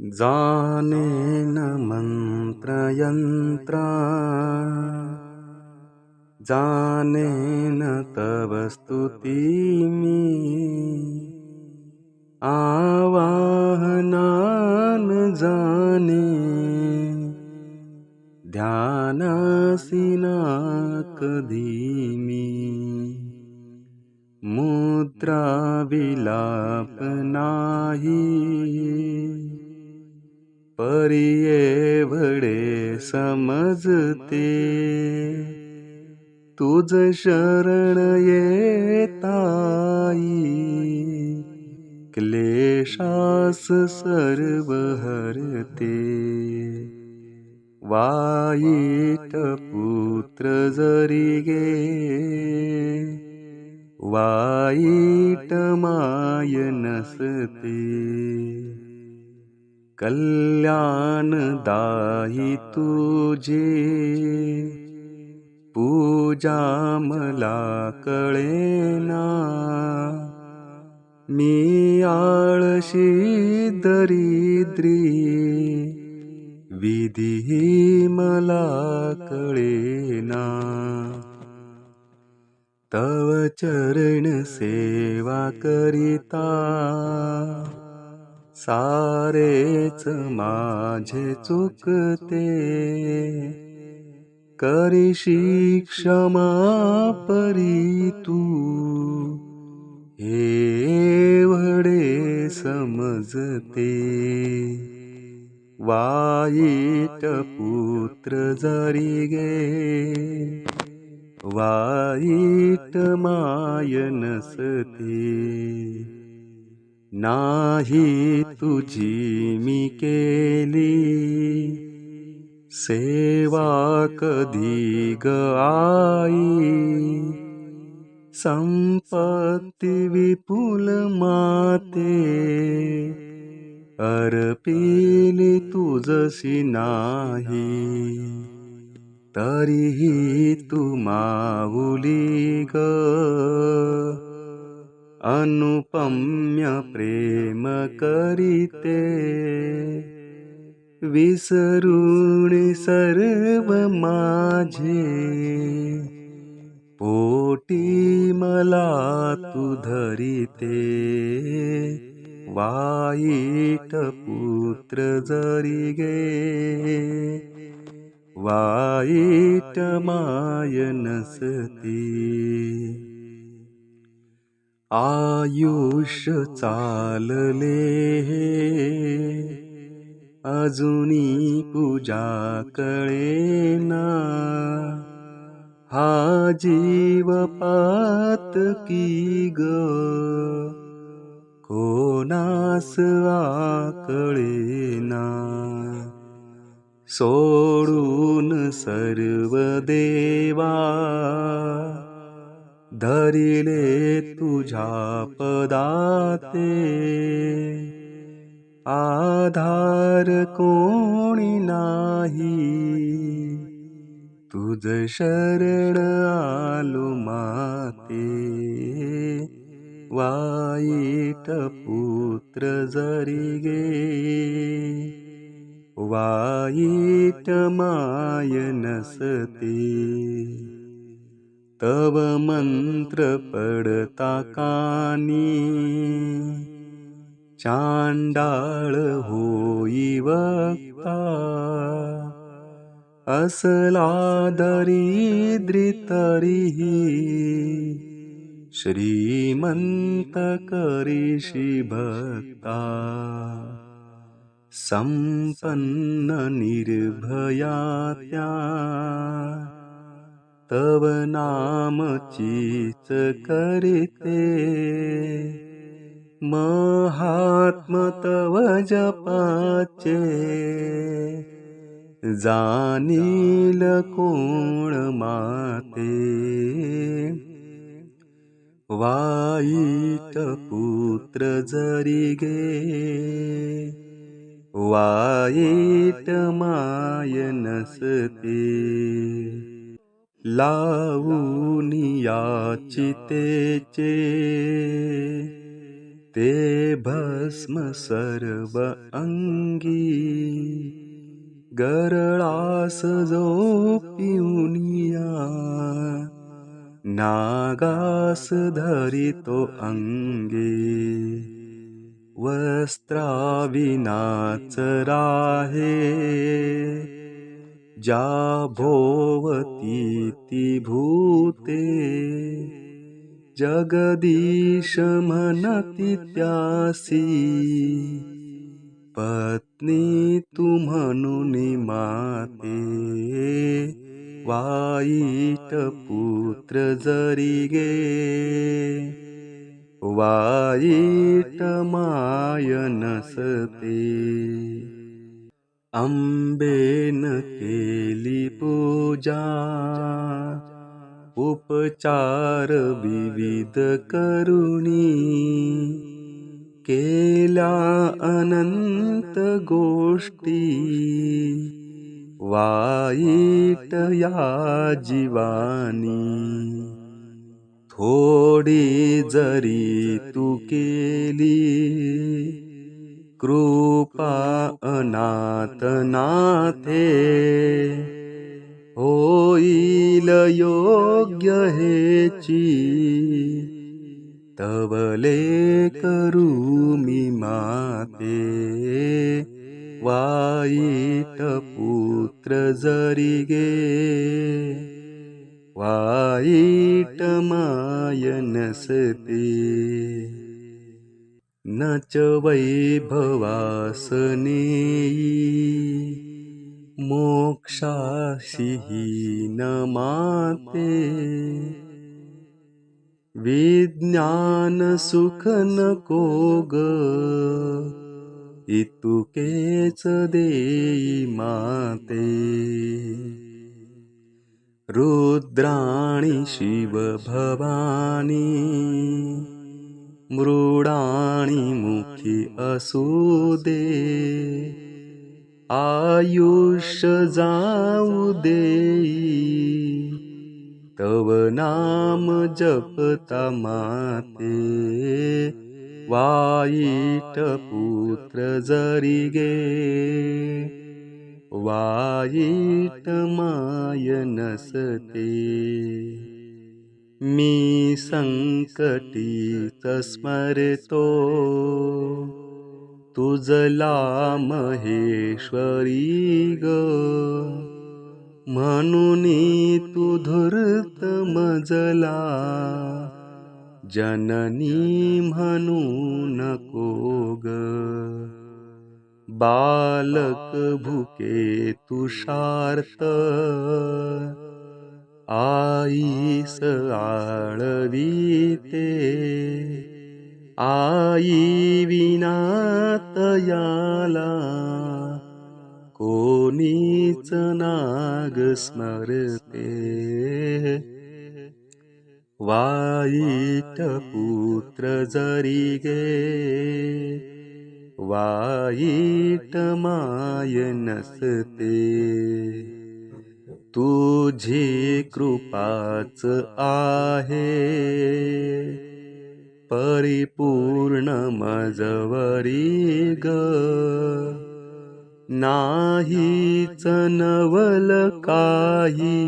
जानेन मन्त्रयन्त्रा। जानेन तव स्तुतिमि। आवाहनान् जाने। ध्यानासिना कधीमि मुद्रा नाही परियेवढे समजते। तुझ शरण येताई क्लेशास सर्व हरते वाईट पुत्र जरी गे वाईट माय नसते कल्याणदायी तुझे. पूजा मला कळेना मी आळशी दरिद्री. विधी मला कळेना तव चरण सेवा करिता. सारेच माझे चुकते. करीशी क्षमा परी तू. हे वडे समजते. वाईट पुत्र जरी गे वाईट माय नसते. नाही तुझी मी केली. सेवा कधी ग आई? संपत्ती विपुल माते. अर्पिली तुझशी नाही. तरीही तू माऊली ग. अनुपम्य प्रेम करीते। विसरून सर्व माझे। पोटी मला तू धरिते। वाईट पुत्र जरी गे। वाईट माय नसती। आयुष चालले अजुनी पूजा कळेना. हा जीव पात की ग? कोणास आकळेना? सोडून सर्व देवा धरिले तुझ्या पदाते. आधार कोणी नाही. तुझ शरण आलो माते. वाईट पुत्र जरी गे. वाईट माय नसते. तव मन्त्रपडता चाण्डाळ चाण्डाळ् होयि भक्ता असलादरी दृतरिः श्रीमन्त्रकरिषि भक्ता। सम्पन्न निर्भयात्या तव नाम चीच करीते। महात्म तव जपाचे। जानील कोण माते। वाईट पुत्र जरी गे वाईट माय नसते। लावूनिया चितेचे ते भस्म सर्व अंगी. गरळास जो पिऊनिया नागास धरितो अंगी. वस्त्राविनाच राहे. ज्या भोवती ती भूते जगदीश म्हणती त्यासी। पत्नी तू म्हणून माते वाईट पुत्र जरी गे वाईट माय नसते आंबेन केली पूजा उपचार विविध करुणी केल्या अनंत गोष्टी वाईट या जीवानी. थोडी जरी तू केली कृपा अनाथ नाथे होईल योग्य हेची तवले करू मी माते। वाईट पुत्र जरी गे वाईट माय न च वैभवासनेयी मोक्षाशी न माते। विज्ञान सुख नको ग इतुकेच देई माते। रुद्राणि शिवभवानी मृडाणी मुखी असू दे. आयुष्य जाऊ देई तव नाम जपता माते. वाईट पुत्र जरी गे. वाईट माय नसते. मी संकटीच स्मरतो. तुझला महेश्वरी ग. म्हणून तू धुरत मजला. जननी म्हणू नको ग. बालक भुके तुषार्थ. आईस आळवीते. आई विनातयाला कोणीच नाग स्मरते. वाईट पुत्र जरी गे वाईट माय नसते. तुझी कृपाच आहे. परिपूर्ण मजवरी ग. नाहीच नवल काही.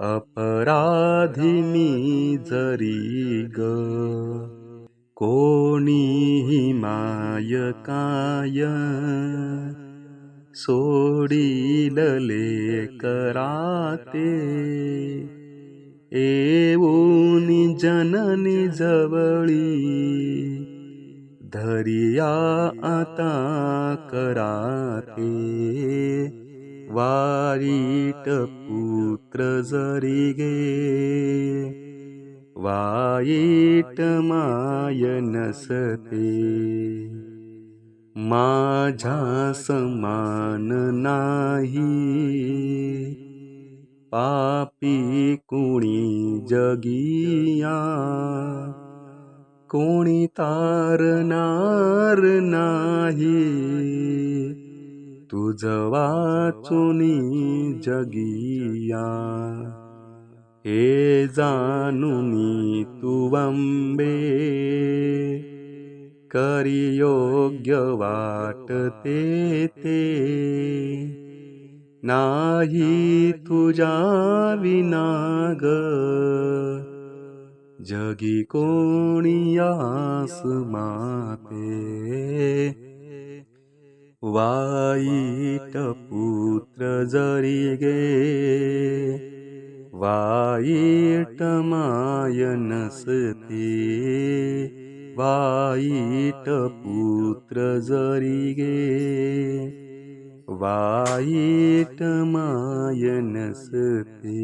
अपराधी मी जरी ग. कोणीही माय काय. सोडिलले कराते येऊन जननी जवळी. धरिया आता कराते. वाईट पुत्र जरी गे वाईट माय नसते. माझ्या समान नाही. पापी कोणी जगिया. कोणी तारणार नाही. तुझ वाचुनी जगिया. हे जानुनी तू अंबे करी योग्य वाटते ते नाही तुझ्या विनाग जगी कोणी आस माते. वाईट पुत्र जरी गे वाईट माय नसते. वाईट पुत्र जरी गे वाईट माय नसते